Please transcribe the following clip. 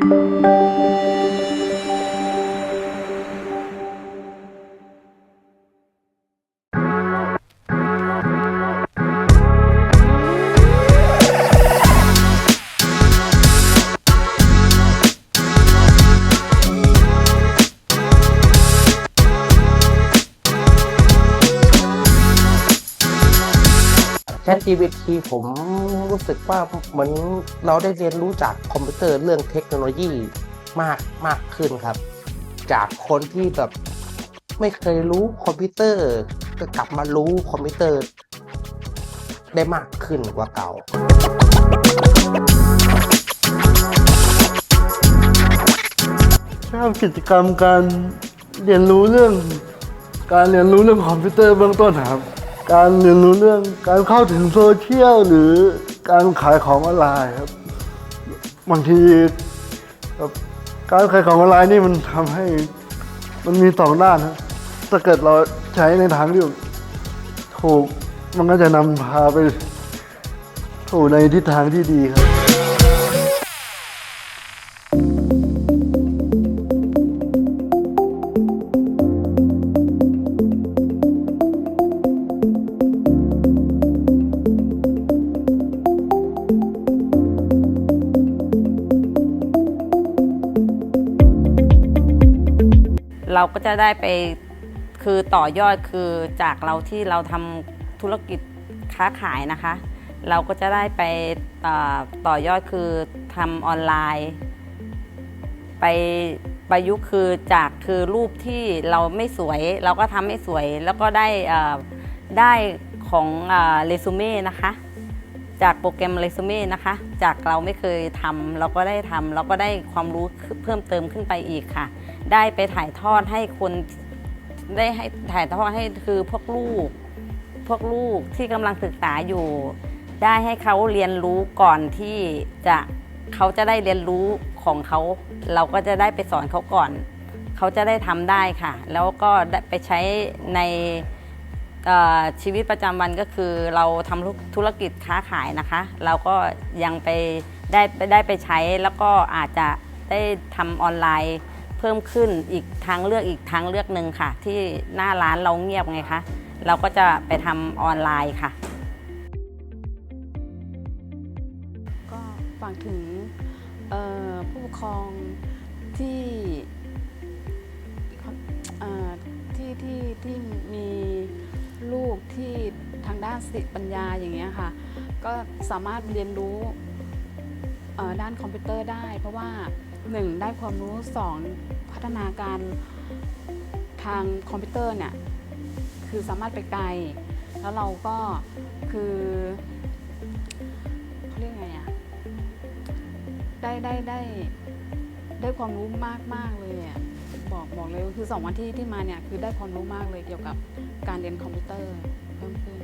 แชท GPT ผมรู้สึกว่าเหมือนเราได้เรียนรู้จากคอมพิวเตอร์เรื่องเทคโนโลยีมากมากขึ้นครับ จากคนที่แบบไม่เคยรู้คอมพิวเตอร์ก็กลับมารู้คอมพิวเตอร์ ได้มากขึ้นกว่าเก่าชอบกิจกรรมการเรียนรู้เรื่อง การเรียนรู้เรื่องคอมพิวเตอร์เบื้องต้นครับ การเรียนรู้เรื่องการเข้าถึงโซเชียลหรือการขายของออนไลน์ครับบางทีการขายของออนไลน์นี่มันทำให้มันมีสองด้านครับถ้าเกิดเราใช้ในทางที่ถูกมันก็จะนำพาไปถูกในทิศทางที่ดีครับ เราก็จะได้ไปคือต่อยอดคือจากเราที่เราทำธุรกิจค้าขายนะคะ เราก็จะได้ไปเอ่อต่อยอดคือทำออนไลน์ ไปประยุกต์คือจากคือรูปที่เราไม่สวย เราก็ทำให้สวยแล้วก็ได้ได้ของเรซูเม่นะคะ จากโปรแกรมเรซูเม่นะคะ จากเราไม่เคยทำเราก็ได้ทำเราก็ได้ความรู้เพิ่มเติมขึ้นไปอีกค่ะ ได้ไปถ่ายทอดให้คนได้ให้ถ่ายทอดให้คือพวกลูก พวกลูกที่กำลังศึกษาอยู่ ได้ให้เขาเรียนรู้ก่อนที่จะเขาจะได้เรียนรู้ของเขา เราก็จะได้ไปสอนเขาก่อน เขาจะได้ทำได้ค่ะ แล้วก็ได้ไปใช้ใน ชีวิตประจำวันก็คือเราทำธุรกิจค้าขายนะคะ เราก็ยังไปได้ได้ไปใช้แล้วก็อาจจะได้ทำออนไลน์เพิ่มขึ้นอีกทางเลือกอีกทางเลือกหนึ่งค่ะ ที่หน้าร้านเราเงียบไงคะเราก็จะไปทำออนไลน์ค่ะ ก็ฝากถึงผู้ปกครองที่ที่ที่ที่มี สติปัญญาอย่างเงี้ยค่ะ ก็สามารถเรียนรู้ด้านคอมพิวเตอร์ได้ เพราะว่า 1. ได้ความรู้ 2. พัฒนาการทางคอมพิวเตอร์เนี่ยคือสามารถไปไกล แล้วเราก็คือเขาเรียกไงอะได้ได้ได้ได้ความรู้มากมากเลยอะบอกบอกเลยคือสองวันที่ที่มาเนี่ยคือได้ความรู้มากเลยเกี่ยวกับการเรียนคอมพิวเตอร์เพิ่มขึ้น